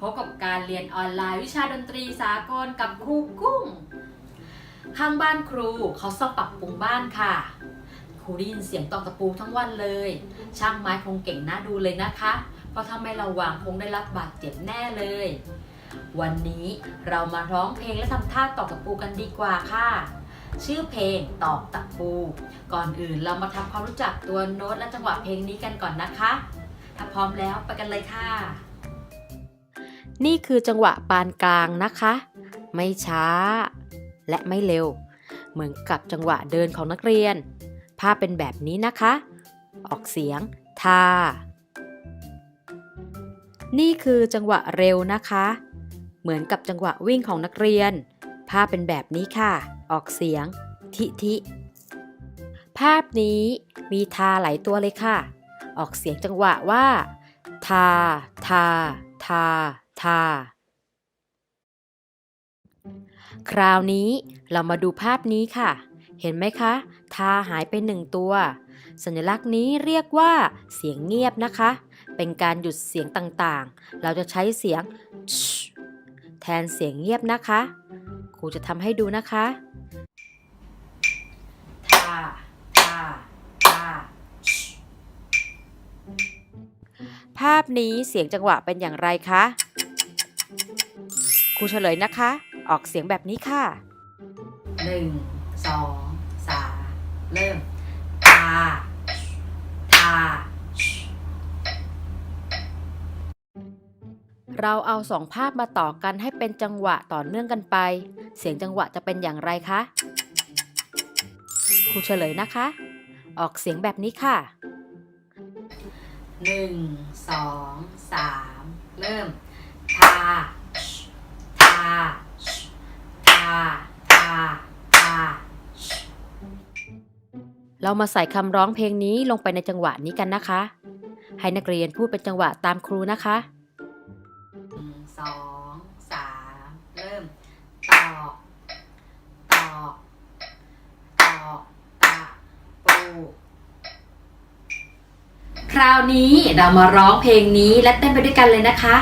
พบกับการเรียนออนไลน์วิชาดนตรีสากลกับครูกุ้ง ข้างบ้านครูเขาซ่อมปรับปรุงบ้านค่ะ ครูได้ยินเสียงตอกตะปูทั้งวันเลย ช่างไม้คงเก่งน่าดูเลยนะคะ เพราะถ้าไม่ระวังคงได้รับบาดเจ็บแน่เลย วันนี้เรามาร้องเพลงและทำท่าตอกตะปูกันดีกว่าค่ะชื่อเพลงตอกตะปู ก่อนอื่นเรามาทำความรู้จักตัวโน้ตและจังหวะเพลงนี้กันก่อนนะคะ ถ้าพร้อมแล้วไปกันเลยค่ะ นี่คือจังหวะปานกลางนะคะ ไม่ช้า และไม่เร็ว เหมือนกับจังหวะเดินของนักเรียน ภาพเป็นแบบนี้นะคะ ออกเสียงทานี่คือจังหวะเร็วนะคะ เหมือนกับจังหวะวิ่งของนักเรียน ภาพเป็นแบบนี้ค่ะ ออกเสียง ทิทิ ภาพนี้มีทาหลายตัวเลยค่ะ ออกเสียงจังหวะว่า ทา ทา ทา ทาคราวนี้เรามาดูภาพนี้ค่ะ เห็นไหมคะทาหายไปหนึ่งตัว สัญลักษณ์นี้เรียกว่าเสียงเงียบนะคะ เป็นการหยุดเสียงต่างๆ เราจะใช้เสียง แทนเสียงเงียบนะคะ ครูจะทำให้ดูนะคะทาทาทาภาพนี้เสียงจังหวะเป็นอย่างไรคะ ครูเฉลยนะคะ ออกเสียงแบบนี้ค่ะ หนึ่งสองสามเริ่ม ทา ทา เราเอาสองภาพมาต่อกันให้เป็นจังหวะต่อเนื่องกันไป เสียงจังหวะจะเป็นอย่างไรคะ ครูเฉลยนะคะ ออกเสียงแบบนี้ค่ะหนึ่งสองสามเริ่ม ทา ทา ทา ทา ทา เรามาใส่คำร้องเพลงนี้ลงไปในจังหวะนี้กันนะคะ ให้นักเรียนพูดเป็นจังหวะตามครูนะคะหนึ่งสองสามเริ่มตอกตอกตอกตะปูคราวนี้เรามาร้องเพลงนี้และเต้นไปด้วยกันเลยนะคะ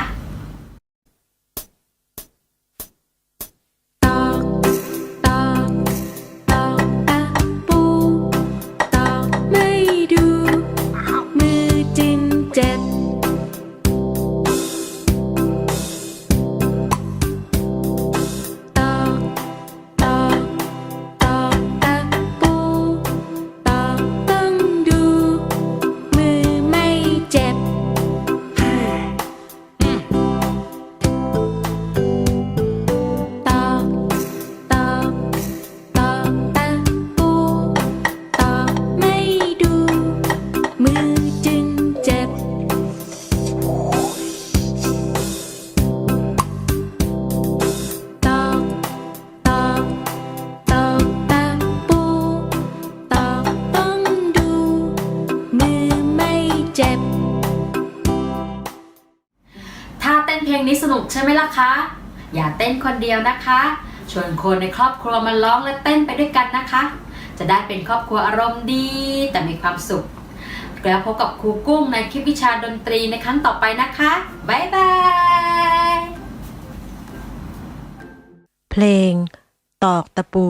เพลงนี้สนุกใช่ไหมล่ะคะ อย่าเต้นคนเดียวนะคะ ชวนคนในครอบครัวมาร้องและเต้นไปด้วยกันนะคะ จะได้เป็นครอบครัวอารมณ์ดีแต่มีความสุข แล้วพบกับครูกุ้งในคลิปวิชาดนตรีในครั้งต่อไปนะคะ บ๊ายบาย เพลง ตอกตะปู